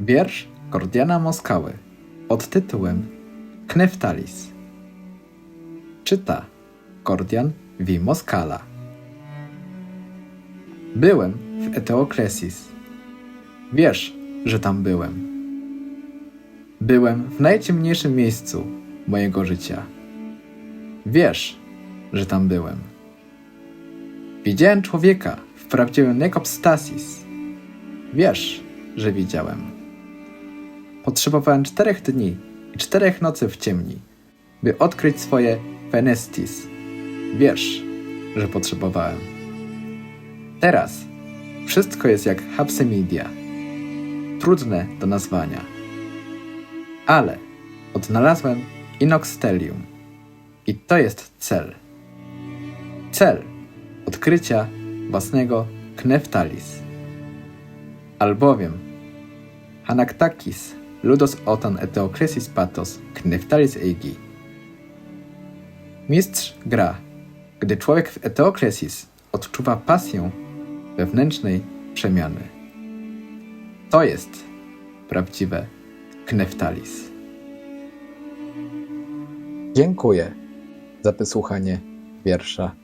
Wiersz Kordiana Moskały pod tytułem Kneftalis. Czyta Kordian V. Moskala. Byłem w Eteoklesis. Wiesz, że tam byłem. Byłem w najciemniejszym miejscu mojego życia. Wiesz, że tam byłem. Widziałem człowieka w prawdziwym nekopstasis. Wiesz, że widziałem. Potrzebowałem czterech dni i czterech nocy w ciemni, by odkryć swoje fenestis. Wiesz, że potrzebowałem. Teraz wszystko jest jak hapsemidia. Trudne do nazwania. Ale odnalazłem inoxtelium. I to jest cel. Cel odkrycia własnego kneftalis. Albowiem Hanaktakis ludos otan eteokresis patos kneftalis eigi. Mistrz gra, gdy człowiek w eteokresis odczuwa pasję wewnętrznej przemiany. To jest prawdziwe kneftalis. Dziękuję za wysłuchanie wiersza